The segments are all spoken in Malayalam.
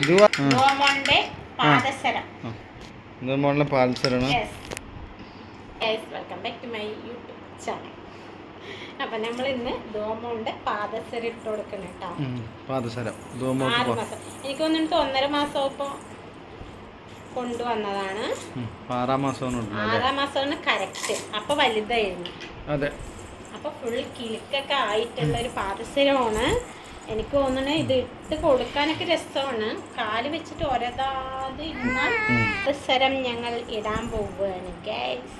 മോളിലെ പാൽസരാണ് welcome back to my YouTube channel അപ്പം നമ്മൾ ഇന്ന് ഡോമോന്റെ പാദസരം ഇട്ട് കൊടുക്കണം കേട്ടോ. പാദസരം. ആറ് മാസം. എനിക്ക് തോന്നിട്ട് ഒന്നര മാസം ഇപ്പൊ കൊണ്ടുവന്നതാണ്. ആറാം മാസമാണ് ആറാം മാസമാണ് കറക്റ്റ്. അപ്പൊ വലുതായിരുന്നു. അതെ. അപ്പൊ ഫുൾ കിളിക്കൊക്കെ ആയിട്ടുള്ള ഒരു പാദസരമാണ്. എനിക്ക് തോന്നണേ ഇത് ഇട്ട് കൊടുക്കാനൊക്കെ രസമാണ്. കാൽ വെച്ചിട്ട് ഒരതാതെ ഇരുന്നാൽ അവസരം ഞങ്ങൾ ഇടാൻ പോവുകയാണ് ഗൈസ്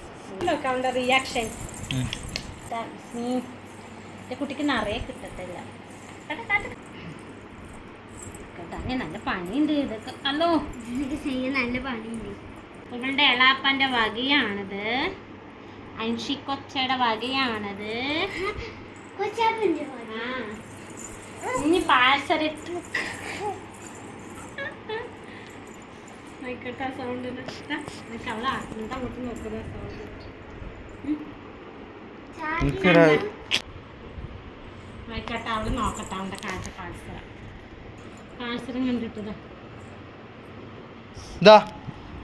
നോക്കാവുന്ന റിയാക്ഷൻ ഉം. എന്റെ കുട്ടിക്ക് നിറയെ കിട്ടത്തില്ല കേട്ടോ, നല്ല പണിയുണ്ട് ഇതൊക്കെ. അല്ലോ ഇത് ചെയ്യാൻ നല്ല പണിയുണ്ട്. ഇവളുടെ എളാപ്പന്റെ വകയാണിത്. അൻഷി കൊച്ചയുടെ വകയാണിത്. കൊച്ചാ ആ. പാഴ്സലിട്ട്. ആയിക്കോട്ടെ സൗണ്ട് അവളെ അങ്ങോട്ട് അങ്ങോട്ട് നോക്കുന്ന സൗണ്ട് ആയിക്കോട്ടെ അവൾ നോക്കട്ടെ അവളുടെ കാഴ്ച പാഴ്സരം പാഴ്സരം കണ്ടിട്ടത്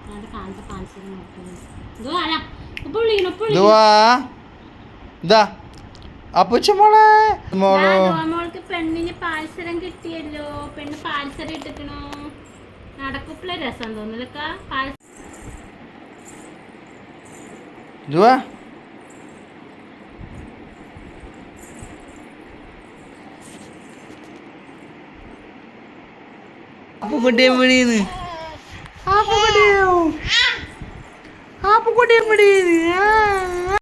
അവളുടെ കാഴ്ച പാഴ്സരം നോക്കുന്നത് ഇത് ആരാ ഉപ്പ് വിളിക്കണം ദുവ. ഇതാ അപ്പുച്ച മോളെ. മോളോ. മോൾക്ക് പെണ്ണിന് പാൽസരം കിട്ടിയല്ലോ. പെണ്ണ് പാൽസരം ഇട്ടിക്കണോ? നടക്കുപ്പിള്ള രസം തോന്നില്ലക്ക പാൽ ദുവ അപ്പുക്കുട്ടിയെ വിളിയുന്നു അപ്പുക്കുട്ടിയോ അപ്പുക്കുട്ടിയെ വിളിയുന്നു